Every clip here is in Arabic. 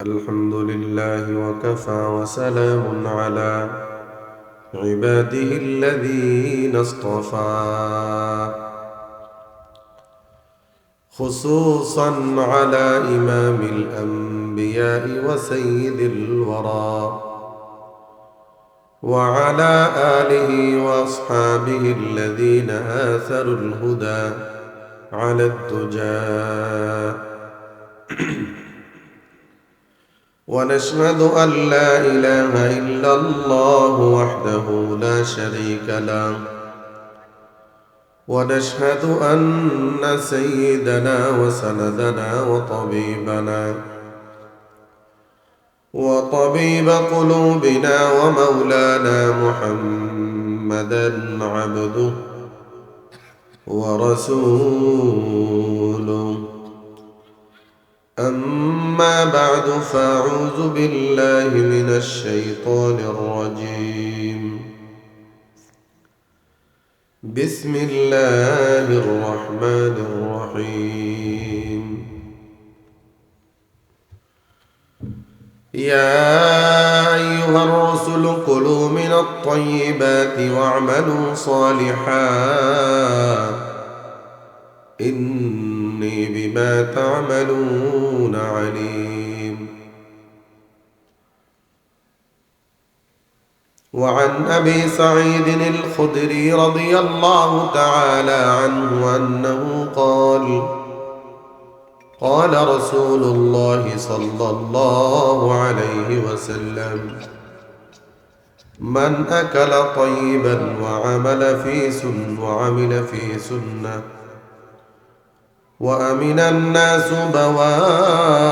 الحمد لله وكفى وسلام على عباده الذين اصطفى. خصوصا على إمام الأنبياء وسيد الورى. وعلى آله وأصحابه الذين آثروا الهدى على الدجى. ونشهد أن لا إله إلا الله وحده لا شريك له. ونشهد أن سيدنا وسندنا وطبيبنا وطبيب قلوبنا ومولانا محمدا عبده ورسوله. أما بعد فأعوذ بالله من الشيطان الرجيم. بسم الله الرحمن الرحيم. يا أيها الرسل كلوا من الطيبات واعملوا صالحا. إني بما تعملون وعن أبي سعيد الخدري رضي الله تعالى عنه أنه قال قال رسول الله صلى الله عليه وسلم من أكل طيبا وعمل في سن وعمل في سنة وأمن الناس بوائقه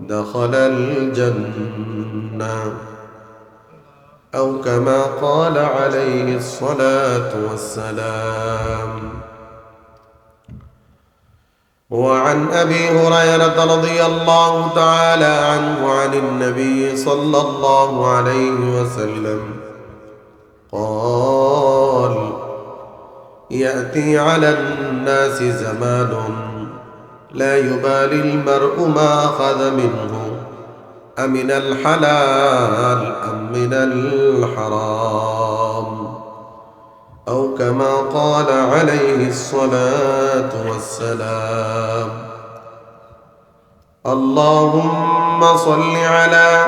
دخل الجنة. أو كما قال عليه الصلاة والسلام. وعن أبي هريرة رضي الله تعالى عنه عن النبي صلى الله عليه وسلم قال يأتي على الناس زمان لا يبالي المرء ما أخذ منه أمن الحلال أم من الحرام. أو كما قال عليه الصلاة والسلام اللهم صل على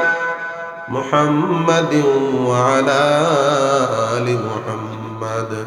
محمد وعلى آل محمد.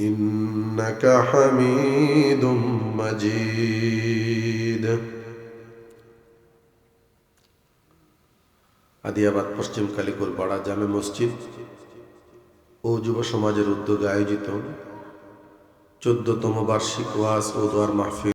إنك حميد مجيد আদিয়াবাদ পশ্চিম কালিকুর পাড়া জামে মসজিদ ও যুব সমাজের উদ্যোগে আয়োজিত চোদ্দতম বার্ষিক ওয়াজ ও দোয়ার মাহফিল